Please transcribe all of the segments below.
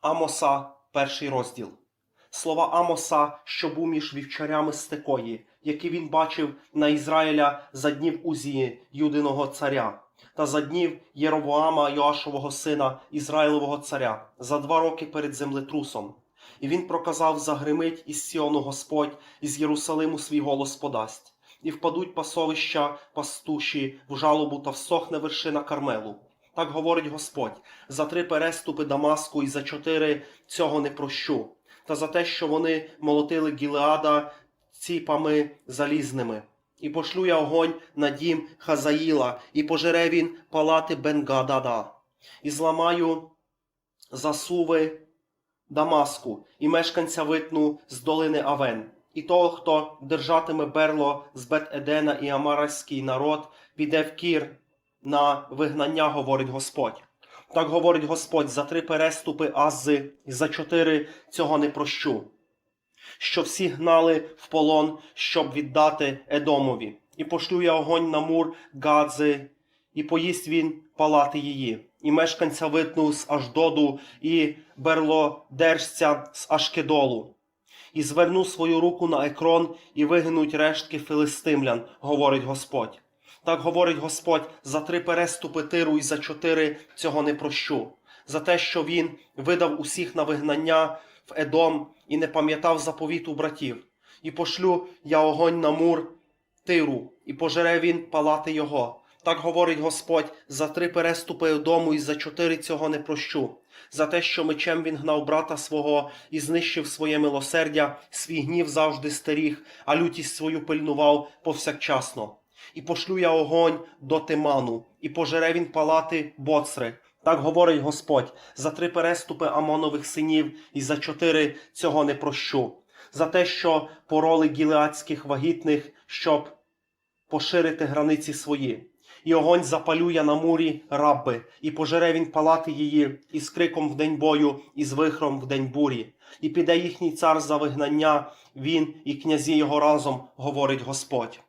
Амоса, перший розділ. Слова Амоса, що був між вівчарями стекої, які він бачив на Ізраїля за днів Узії, юдиного царя, та за днів Єровоама Йоашового сина Ізраїлового царя, за два роки перед землетрусом. І він проказав загримить із Сіону Господь, із Єрусалиму свій голос подасть, і впадуть пасовища пастуші в жалобу та всохне вершина Кармелу. Так говорить Господь: за три переступи Дамаску і за чотири цього не прощу, та за те, що вони молотили Гілеада ціпами залізними. І пошлю я огонь на дім Хазаїла, і пожере він палати Бенгадада, і зламаю засуви Дамаску, і мешканця витну з долини Авен. І того, хто держатиме берло з Бет-Едена і Амарський народ, піде в кір на вигнання, говорить Господь. Так говорить Господь, за три переступи Ази, і за чотири цього не прощу. Що всі гнали в полон, щоб віддати Едомові. І пошлю я огонь на мур Гадзи, і поїсть він палати її, і мешканця витну з Аждоду, і берлодержця з Ашкедолу. І зверну свою руку на екрон, і вигинуть рештки филистимлян, говорить Господь. Так говорить Господь, за три переступи тиру і за чотири цього не прощу. За те, що він видав усіх на вигнання в Едом і не пам'ятав заповіту братів. І пошлю я огонь на мур тиру, і пожере він палати його. Так говорить Господь, за три переступи Едому і за чотири цього не прощу. За те, що мечем він гнав брата свого і знищив своє милосердя, свій гнів завжди стеріг, а лютість свою пильнував повсякчасно. І пошлю я огонь до Тиману, і пожере він палати Боцри. Так говорить Господь, за три переступи Амонових синів, і за чотири цього не прощу. За те, що пороли гілеадських вагітних, щоб поширити границі свої. І огонь запалює на мурі рабби, і пожере він палати її, і з криком в день бою, і з вихром в день бурі. І піде їхній цар за вигнання, він і князі його разом, говорить Господь.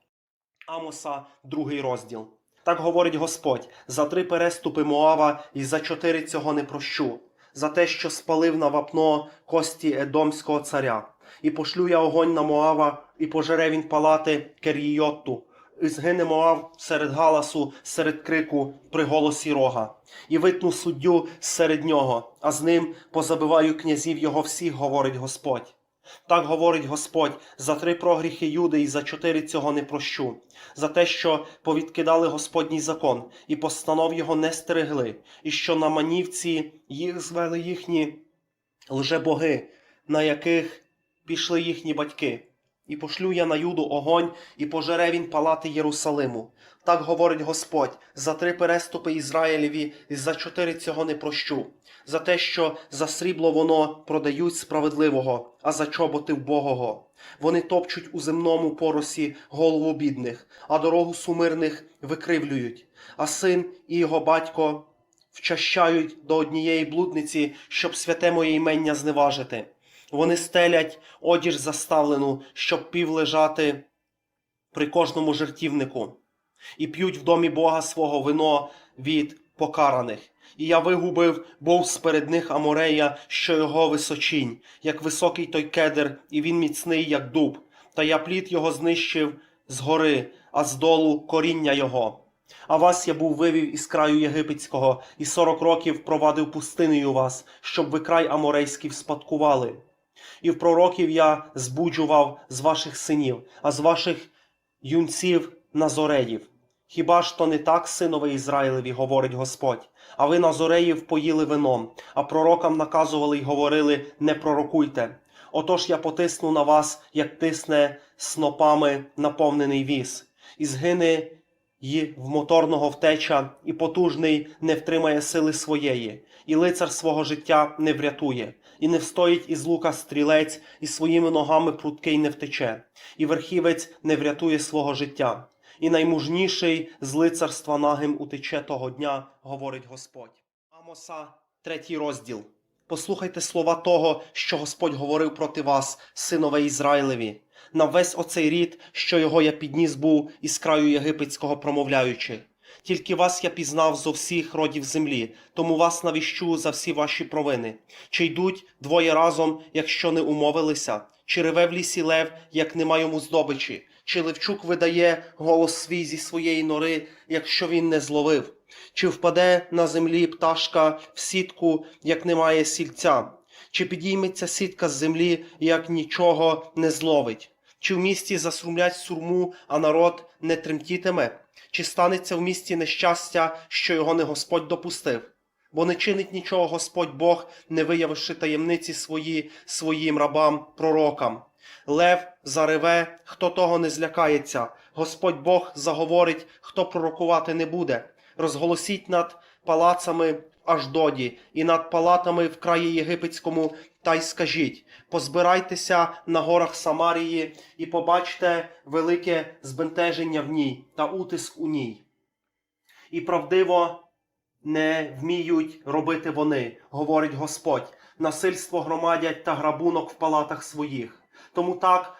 Амоса, другий розділ. Так говорить Господь: за три переступи Моава і за чотири цього не прощу, за те, що спалив на вапно кості Едомського царя. І пошлю я огонь на Моава, і пожере він палати Кер'їотту. І згине Моав серед галасу, серед крику, при голосі рога, і витну суддю серед нього, а з ним позабиваю князів його всіх, говорить Господь. Так говорить Господь, за три прогріхи Юди і за чотири цього не прощу, за те, що повідкидали Господній закон, і постанов його не стерегли, і що на манівці їх звели їхні лжебоги, на яких пішли їхні батьки. І пошлю я на юду огонь, і пожере він палати Єрусалиму. Так говорить Господь, за три переступи Ізраїлеві, і за чотири цього не прощу, за те, що за срібло воно продають справедливого, а за чоботи вбогого. Вони топчуть у земному поросі голову бідних, а дорогу сумирних викривлюють, а син і його батько вчащають до однієї блудниці, щоб святе моє імення зневажити. Вони стелять одіж заставлену, щоб пів лежати при кожному жертівнику, і п'ють в домі Бога свого вино від покараних. І я вигубив був сперед них Аморея, що його височінь, як високий той кедр, і він міцний, як дуб. Та я плід його знищив з гори, а з долу коріння його. А вас я був вивів із краю єгипетського, і сорок років провадив пустинею вас, щоб ви край аморейський вспадкували. І в пророків я збуджував з ваших синів, а з ваших юнців назореїв. Хіба ж то не так, синове Ізраїлеві, говорить Господь? А ви назореїв поїли вином, а пророкам наказували й говорили: не пророкуйте. Отож я потисну на вас, як тисне снопами наповнений віз, і згине й в моторного втеча, і потужний не втримає сили своєї, і лицар свого життя не врятує, і не встоїть із лука стрілець, і своїми ногами пруткий не втече, і верхівець не врятує свого життя. І наймужніший з лицарства нагим утече того дня, говорить Господь. Амоса, третій розділ. Послухайте слова того, що Господь говорив проти вас, синове Ізраїлеві, на весь оцей рід, що його я підніс був із краю єгипетського промовляючи. Тільки вас я пізнав зо всіх родів землі, тому вас навіщу за всі ваші провини. Чи йдуть двоє разом, якщо не умовилися? Чи реве в лісі лев, як нема йому здобичі? Чи Левчук видає голос свій зі своєї нори, якщо він не зловив? Чи впаде на землі пташка в сітку, як немає сільця? Чи підійметься сітка з землі, як нічого не зловить? Чи в місті засрумлять сурму, а народ не тремтітиме? Чи станеться в місті нещастя, що його не Господь допустив? Бо не чинить нічого Господь Бог, не виявивши таємниці свої своїм рабам, пророкам. Лев зареве, хто того не злякається. Господь Бог заговорить, хто пророкувати не буде. Розголосіть над палацами аж доді, і над палатами в краї єгипетському, та й скажіть: позбирайтеся на горах Самарії і побачте велике збентеження в ній та утиск у ній. І правдиво не вміють робити вони, говорить Господь, насильство громадять та грабунок в палатах своїх. Тому так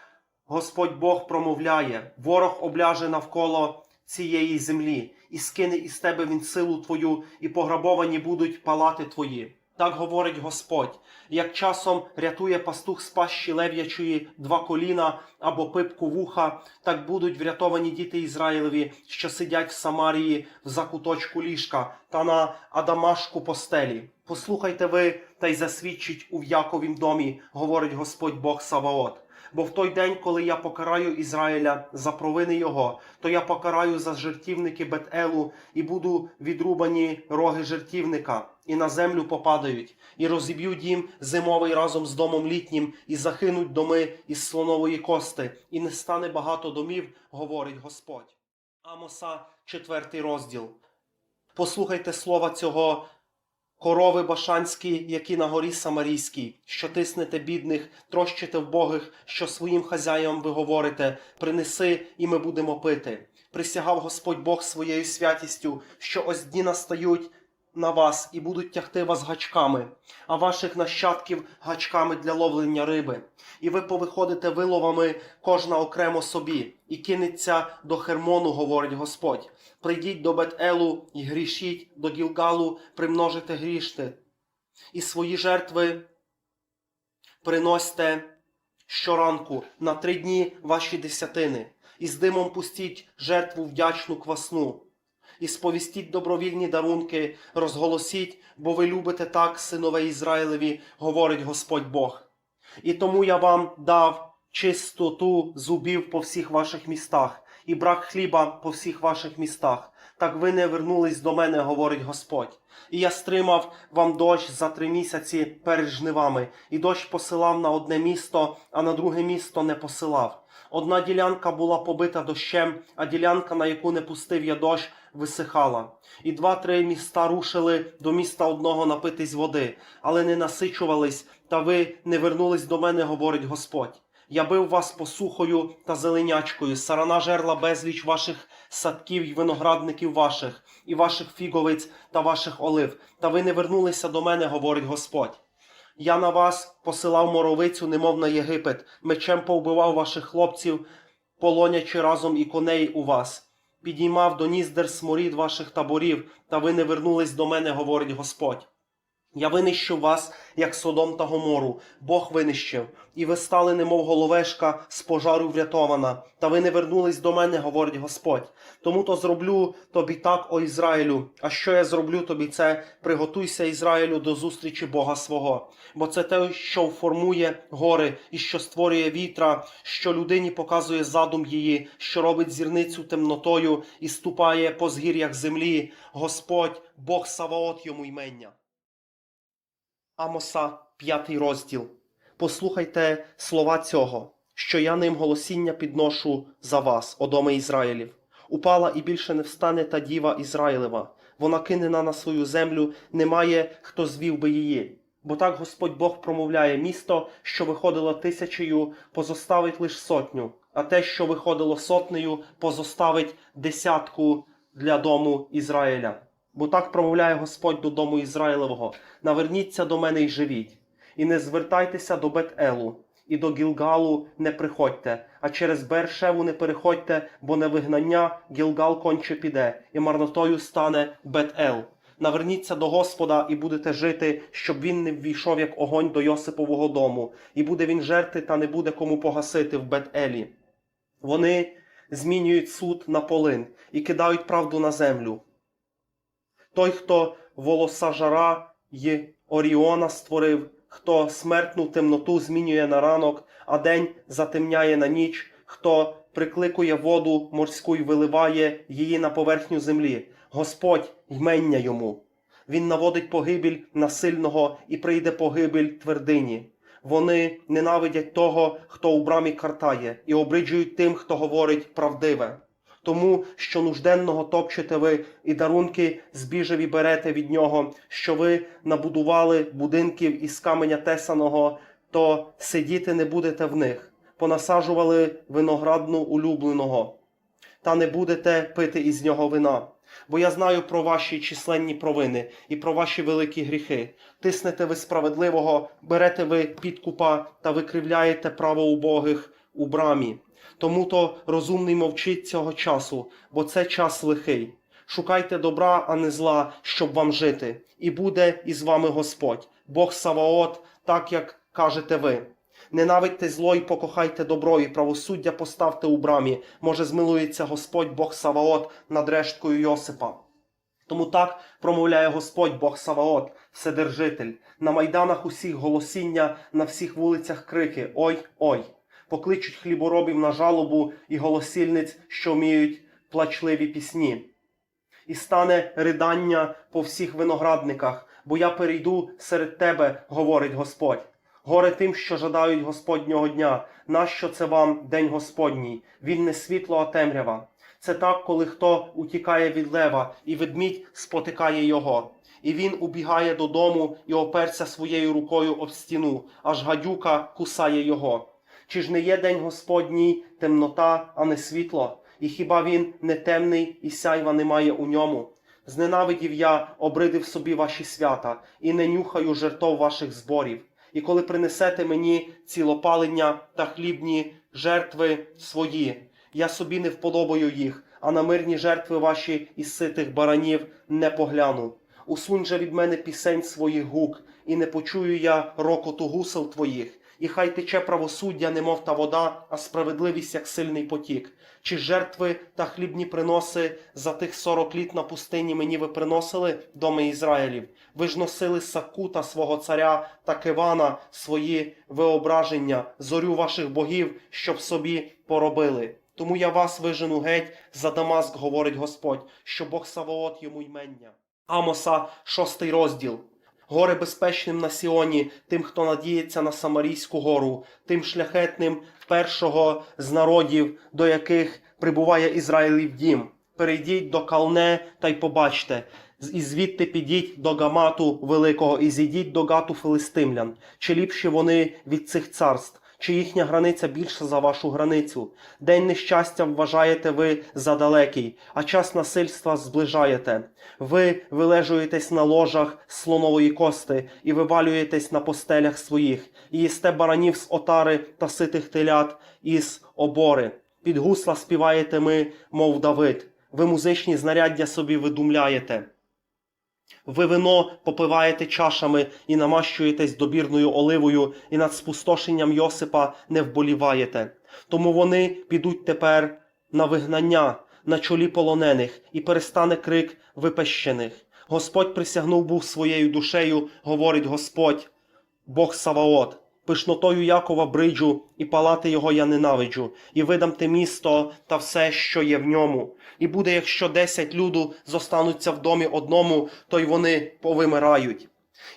Господь Бог промовляє: ворог обляже навколо цієї землі, і скине із тебе він силу твою, і пограбовані будуть палати твої. Так говорить Господь, як часом рятує пастух з пащі лев'ячої два коліна або пипку вуха, так будуть врятовані діти Ізраїлеві, що сидять в Самарії в закуточку ліжка та на Адамашку постелі. Послухайте ви та й засвідчить у Яковім домі, говорить Господь Бог Саваот. Бо в той день, коли я покараю Ізраїля за провини його, то я покараю за жертівники Бет-Елу, і буду відрубані роги жертівника, і на землю попадають, і розіб'ю дім зимовий разом з домом літнім, і захинуть доми із слонової кости, і не стане багато домів, говорить Господь. Амоса, четвертий розділ. Послухайте слова цього Корови башанські, які на горі Самарійській, що тиснете бідних, трощите вбогих, що своїм хазяям ви говорите, принеси, і ми будемо пити. Присягав Господь Бог своєю святістю, що ось дні настають на вас і будуть тягти вас гачками, а ваших нащадків гачками для ловлення риби. І ви повиходите виловами кожна окремо собі, і кинеться до Хермону, говорить Господь. Прийдіть до Бет-Елу і грішіть, до Гілгалу примножите грішти. І свої жертви приносьте щоранку на три дні ваші десятини, і з димом пустіть жертву вдячну квасну. І сповістіть добровільні дарунки, розголосіть, бо ви любите так, синове Ізраїлеві, говорить Господь Бог. І тому я вам дав чистоту зубів по всіх ваших містах, і брак хліба по всіх ваших містах. Так ви не вернулись до мене, говорить Господь. І я стримав вам дощ за три місяці перед жнивами, і дощ посилав на одне місто, а на друге місто не посилав. Одна ділянка була побита дощем, а ділянка, на яку не пустив я дощ, висихала. І два-три міста рушили до міста одного напитись води, але не насичувались, та ви не вернулись до мене, говорить Господь. Я бив вас посухою та зеленячкою, сарана жерла безліч ваших садків й виноградників ваших, і ваших фіговиць та ваших олив, та ви не вернулися до мене, говорить Господь. Я на вас посилав моровицю, немов на Єгипет, мечем повбивав ваших хлопців, полонячи разом і коней у вас. Підіймав до ніздер сморід ваших таборів, та ви не вернулись до мене, говорить Господь. Я винищив вас, як Содом та Гомору, Бог винищив, і ви стали, немов головешка, з пожару врятована, та ви не вернулись до мене, говорить Господь. Тому то зроблю тобі так, о Ізраїлю. А що я зроблю тобі це? Приготуйся, Ізраїлю, до зустрічі Бога свого. Бо це те, що формує гори і що створює вітра, що людині показує задум її, що робить зірницю темнотою і ступає по згір'ях землі. Господь, Бог Саваот йому ймення. Амоса, п'ятий розділ. Послухайте слова цього, що я ним голосіння підношу за вас, о доми Ізраїлів. Упала і більше не встане та діва Ізраїлева. Вона кинена на свою землю, немає хто звів би її. Бо так Господь Бог промовляє місто, що виходило тисячею, позоставить лиш сотню, а те, що виходило сотнею, позоставить десятку для дому Ізраїля. Бо так промовляє Господь до дому Ізраїлевого: наверніться до мене й живіть, і не звертайтеся до Бет-Елу, і до Гілгалу не приходьте, а через Бершеву не переходьте, бо на вигнання Гілгал конче піде, і марнотою стане Бет-Ел. Наверніться до Господа і будете жити, щоб він не ввійшов як огонь до Йосипового дому, і буде він жерти, та не буде кому погасити в Бет-Елі. Вони змінюють суд на полин і кидають правду на землю. Той, хто волоса жара й Оріона створив, хто смертну темноту змінює на ранок, а день затемняє на ніч, хто прикликує воду морську й виливає її на поверхню землі. Господь ймення йому. Він наводить погибель на сильного і прийде погибель твердині. Вони ненавидять того, хто у брамі картає, і обриджують тим, хто говорить правдиве. Тому що нужденного топчете ви і дарунки збіжеві берете від нього, що ви набудували будинків із каменя тесаного, то сидіти не будете в них, понасаджували виноградну улюбленого, та не будете пити із нього вина. Бо я знаю про ваші численні провини і про ваші великі гріхи. Тиснете ви справедливого, берете ви підкупа та викривляєте право убогих у брамі. Тому то розумний мовчить цього часу, бо це час лихий. Шукайте добра, а не зла, щоб вам жити, і буде із вами Господь, Бог Саваот, так як кажете ви. Ненавидьте зло і покохайте добро, і правосуддя поставте у брамі. Може, змилується Господь Бог Саваот над решткою Йосипа. Тому так промовляє Господь Бог Саваот, Вседержитель, на майданах усіх голосіння, на всіх вулицях крики Ой, ой! Покличуть хліборобів на жалобу і голосільниць, що вміють плачливі пісні. І стане ридання по всіх виноградниках, бо я перейду серед тебе, говорить Господь. Горе тим, що жадають Господнього дня. Нащо це вам день Господній? Він не світло, а темрява. Це так, коли хто утікає від лева, і ведмідь спотикає його. І він убігає додому і оперся своєю рукою об стіну, аж гадюка кусає його. Чи ж не є день Господній темнота, а не світло? І хіба він не темний і сяйва немає у ньому? Зненавидів я, обридив собі ваші свята, і не нюхаю жертов ваших зборів. І коли принесете мені цілопалення та хлібні жертви свої, я собі не вподобаю їх, а на мирні жертви ваші із ситих баранів не погляну. Усунь же від мене пісень своїх гук, і не почую я рокоту гусел твоїх. І хай тече правосуддя, немов та вода, а справедливість, як сильний потік. Чи жертви та хлібні приноси за тих сорок літ на пустині мені ви приносили, доми Ізраїлів? Ви ж носили Сакута свого царя та Кивана свої виображення, зорю ваших богів, щоб собі поробили. Тому я вас вижену геть за Дамаск, говорить Господь, що Бог Саваот йому ймення. Амоса, шостий розділ. Горе безпечним на Сіоні, тим, хто надіється на Самарійську гору, тим шляхетним першого з народів, до яких прибуває Ізраїлів дім. Перейдіть до Калне та й побачте, і звідти підіть до Гамату Великого, і зійдіть до гату филистимлян. Чи ліпші вони від цих царств? Чи їхня границя більша за вашу границю? День нещастя вважаєте ви за далекий, а час насильства зближаєте. Ви вилежуєтесь на ложах слонової кости і вивалюєтесь на постелях своїх, і їсте баранів з отари та ситих телят із обори. Під гусла співаєте ми, мов Давид. Ви музичні знаряддя собі видумляєте. Ви вино попиваєте чашами і намащуєтесь добірною оливою, і над спустошенням Йосипа не вболіваєте. Тому вони підуть тепер на вигнання на чолі полонених, і перестане крик випещених. Господь присягнув був своєю душею, говорить Господь, Бог Саваот. Пишнотою Якова бриджу, і палати його я ненавиджу, і видам те місто та все, що є в ньому. І буде, якщо десять люду зостануться в домі одному, то й вони повимирають.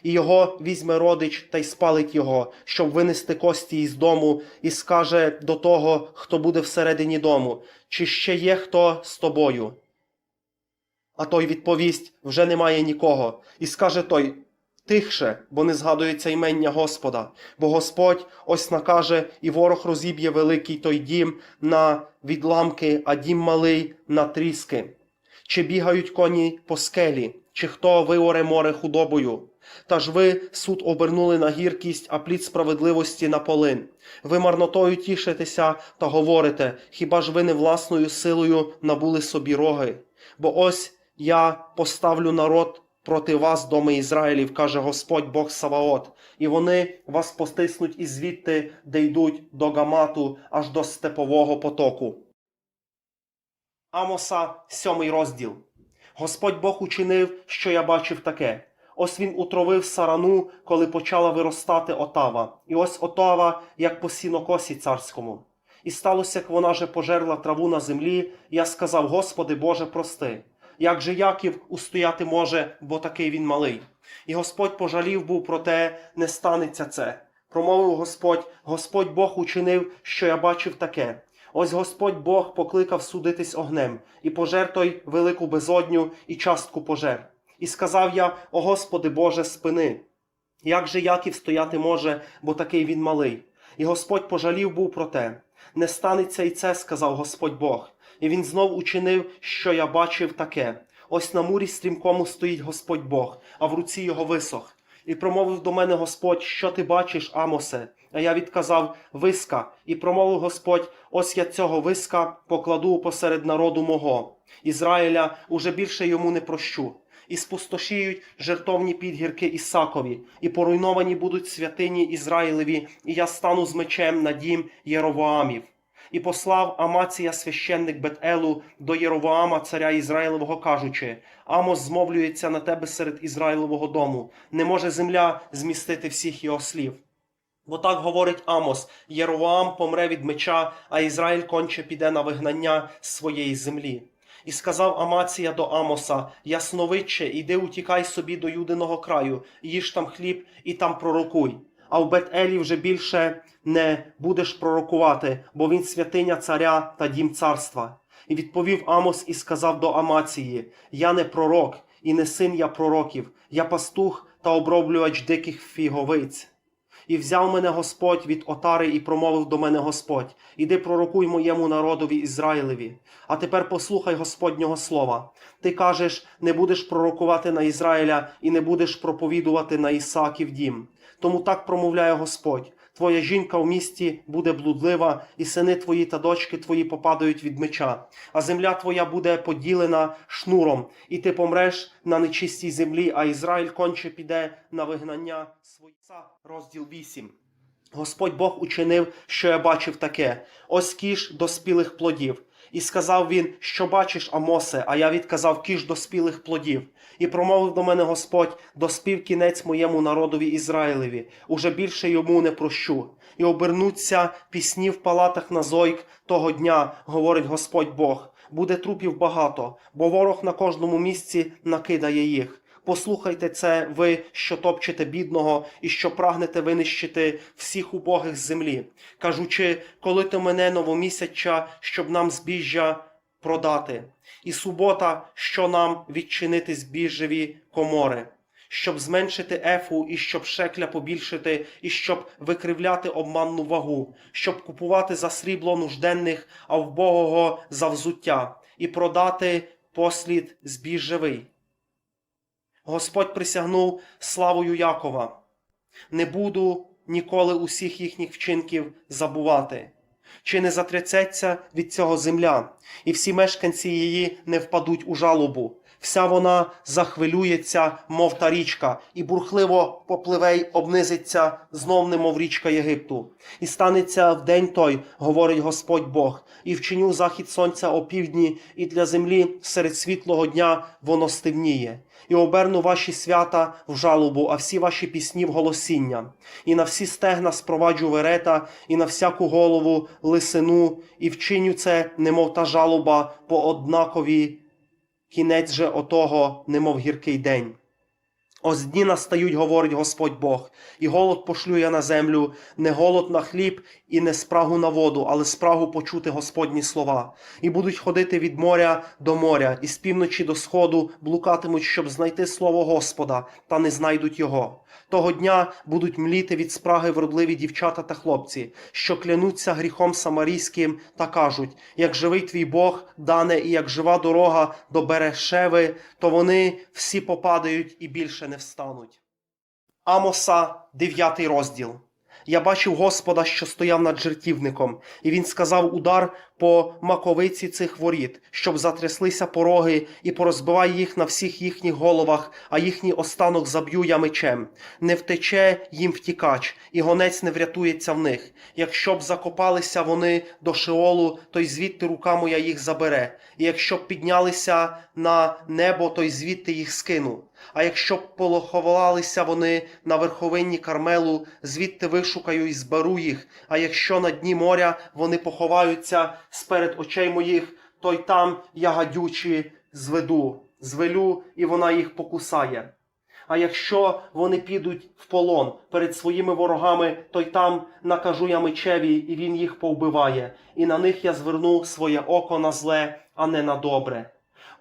І його візьме родич та й спалить його, щоб винести кості із дому, і скаже до того, хто буде всередині дому, чи ще є хто з тобою? А той відповість вже немає нікого, і скаже той тихше, бо не згадується імення Господа, бо Господь ось накаже, і ворог розіб'є великий той дім на відламки, а дім малий на тріски. Чи бігають коні по скелі, чи хто виоре море худобою? Та ж ви суд обернули на гіркість, а плід справедливості на полин. Ви марнотою тішитеся та говорите, хіба ж ви не власною силою набули собі роги? Бо ось я поставлю народ проти вас, доми Ізраїлів, каже Господь Бог Саваот, і вони вас постиснуть із звідти, де йдуть до Гамату, аж до степового потоку. Амоса, сьомий розділ. Господь Бог учинив, що я бачив таке. Ось він утровив сарану, коли почала виростати отава, і ось отава, як по сінокосі царському. І сталося, як вона же пожерла траву на землі, я сказав: Господи Боже, прости. Як же Яків устояти може, бо такий він малий. І Господь пожалів був про те, не станеться це. Промовив Господь, Господь Бог учинив, що я бачив таке. Ось Господь Бог покликав судитись огнем, і пожер той велику безодню і частку пожер. І сказав я: О Господи Боже, спини. Як же Яків стояти може, бо такий він малий? І Господь пожалів був про те. Не станеться і це, сказав Господь Бог. І він знов учинив, що я бачив таке. Ось на мурі стрімкому стоїть Господь Бог, а в руці його висох. І промовив до мене Господь, що ти бачиш, Амосе? А я відказав виска, і промовив Господь: ось я цього виска покладу посеред народу мого. Ізраїля уже більше йому не прощу. І спустошіють жертовні підгірки Ісакові, і поруйновані будуть святині Ізраїлеві, і я стану з мечем на дім Єровоамів. І послав Амація священник Бет-Елу до Єровоама, царя Ізраїлевого, кажучи: Амос змовлюється на тебе серед Ізраїлевого дому. Не може земля змістити всіх його слів. Бо так говорить Амос: Єровоам помре від меча, а Ізраїль конче піде на вигнання з своєї землі. І сказав Амація до Амоса: Ясновидче, іди утікай собі до юдиного краю, їж там хліб і там пророкуй. А в Бет-Елі вже більше не будеш пророкувати, бо він святиня царя та дім царства. І відповів Амос і сказав до Амації: Я не пророк, і не син я пророків, я пастух та оброблювач диких фіговиць. І взяв мене Господь від отари і промовив до мене Господь: Іди пророкуй моєму народові Ізраїлеві. А тепер послухай Господнього слова. Ти кажеш, не будеш пророкувати на Ізраїля і не будеш проповідувати на Ісааків дім. Тому так промовляє Господь. Твоя жінка в місті буде блудлива, і сини твої та дочки твої попадають від меча, а земля твоя буде поділена шнуром, і ти помреш на нечистій землі, а Ізраїль конче піде на вигнання своїх. Розділ 8. Господь Бог учинив, що я бачив таке: ось кіш доспілих плодів. І сказав він, що бачиш, Амосе, а я відказав кіш доспілих плодів. І промовив до мене Господь, доспів кінець моєму народові Ізраїлеві, уже більше йому не прощу. І обернуться пісні в палатах на зойк того дня, говорить Господь Бог. Буде трупів багато, бо ворог на кожному місці накидає їх. Послухайте це, ви, що топчете бідного і що прагнете винищити всіх убогих з землі, кажучи, коли то мене новомісяча, щоб нам збіжжя продати, і субота, що нам відчинити збіжжеві комори, щоб зменшити ефу, і щоб шекля побільшити, і щоб викривляти обманну вагу, щоб купувати за срібло нужденних, а вбогого за взуття, і продати послід збіжжевий. Господь присягнув славою Якова. Не буду ніколи усіх їхніх вчинків забувати. Чи не затрясеться від цього земля, і всі мешканці її не впадуть у жалобу. Вся вона захвилюється, мов та річка, і бурхливо попливе й обнизиться знов, немов річка Єгипту. І станеться в день той, говорить Господь Бог, і вчиню захід сонця опівдні, і для землі серед світлого дня воно стивніє. І оберну ваші свята в жалобу, а всі ваші пісні в голосіння, і на всі стегна спроваджу верета, і на всяку голову лисину, і вчиню це, немов та жалоба, по однакові кінець же отого, немов гіркий день. Ось дні настають, говорить Господь Бог, і голод пошлю я на землю, не голод на хліб і не спрагу на воду, але спрагу почути Господні слова. І будуть ходити від моря до моря, і з півночі до сходу блукатимуть, щоб знайти слово Господа, та не знайдуть його. Того дня будуть мліти від спраги вродливі дівчата та хлопці, що клянуться гріхом самарійським та кажуть: як живий твій Бог, дане, і як жива дорога до Берешеви, то вони всі попадають і більше не встануть. Амоса, 9 розділ. Я бачив Господа, що стояв над жертівником, і він сказав удар по маковиці цих воріт, щоб затряслися пороги, і порозбивай їх на всіх їхніх головах, а їхній останок заб'ю я мечем. Не втече їм втікач, і гонець не врятується в них. Якщо б закопалися вони до Шеолу, то й звідти рука моя їх забере. І якщо б піднялися на небо, то й звідти їх скину. А якщо б полоховалися вони на верховині Кармелу, звідти вишукаю і зберу їх. А якщо на дні моря вони поховаються сперед очей моїх, то й там я гадючі зведу, звелю, і вона їх покусає. А якщо вони підуть в полон перед своїми ворогами, то й там накажу я мечеві, і він їх повбиває, і на них я зверну своє око на зле, а не на добре.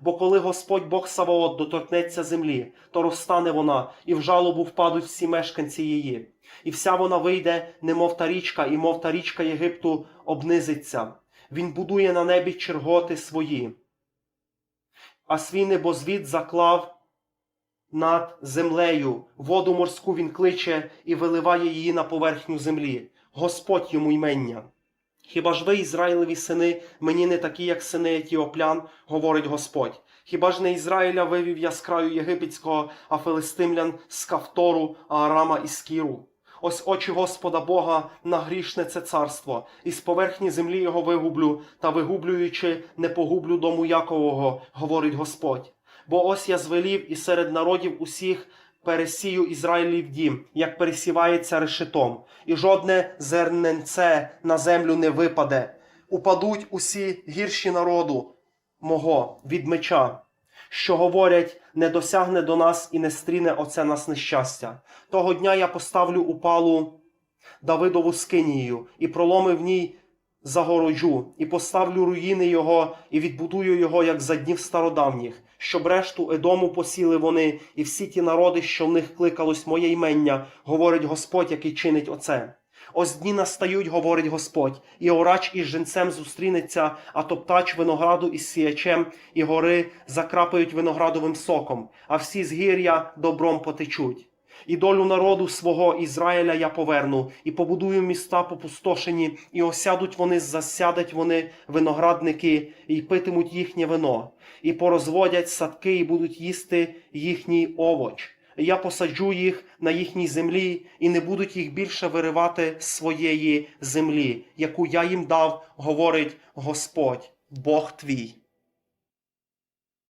Бо коли Господь Бог Саваот доторкнеться землі, то розтане вона, і в жалобу впадуть всі мешканці її. І вся вона вийде, немов та річка, і мов та річка Єгипту обнизиться. Він будує на небі черготи свої, а свій небозвід заклав над землею. Воду морську він кличе і виливає її на поверхню землі. Господь йому ймення. Хіба ж ви, Ізраїлеві сини, мені не такі, як сини Етіоплян, говорить Господь. Хіба ж не Ізраїля вивів я з краю єгипетського, а филистимлян з Кавтору, а Арама і Скіру? Ось очі Господа Бога на грішне це царство, і з поверхні землі його вигублю, та вигублюючи, не погублю дому Якового, говорить Господь. Бо ось я звелів і серед народів усіх пересію Ізраїлів дім, як пересівається решетом, і жодне зерненце на землю не випаде. Упадуть усі гірші народу мого від меча, що говорять, не досягне до нас і не стріне оце нас нещастя. Того дня я поставлю упалу Давидову скинію і проломи в ній загороджу, і поставлю руїни його, і відбудую його, як за днів стародавніх, щоб решту Едому посіли вони, і всі ті народи, що в них кликалось моє ймення, говорить Господь, який чинить оце. Ось дні настають, говорить Господь, і орач із женцем зустрінеться, а топтач винограду із сіячем, і гори закрапають виноградовим соком, а всі згір'я добром потечуть. І долю народу свого Ізраїля я поверну, і побудую міста попустошені, і осядуть вони, засядуть вони виноградники, і питимуть їхнє вино, і порозводять садки, і будуть їсти їхній овоч. Я посаджу їх на їхній землі, і не будуть їх більше виривати з своєї землі, яку я їм дав, говорить Господь, Бог твій.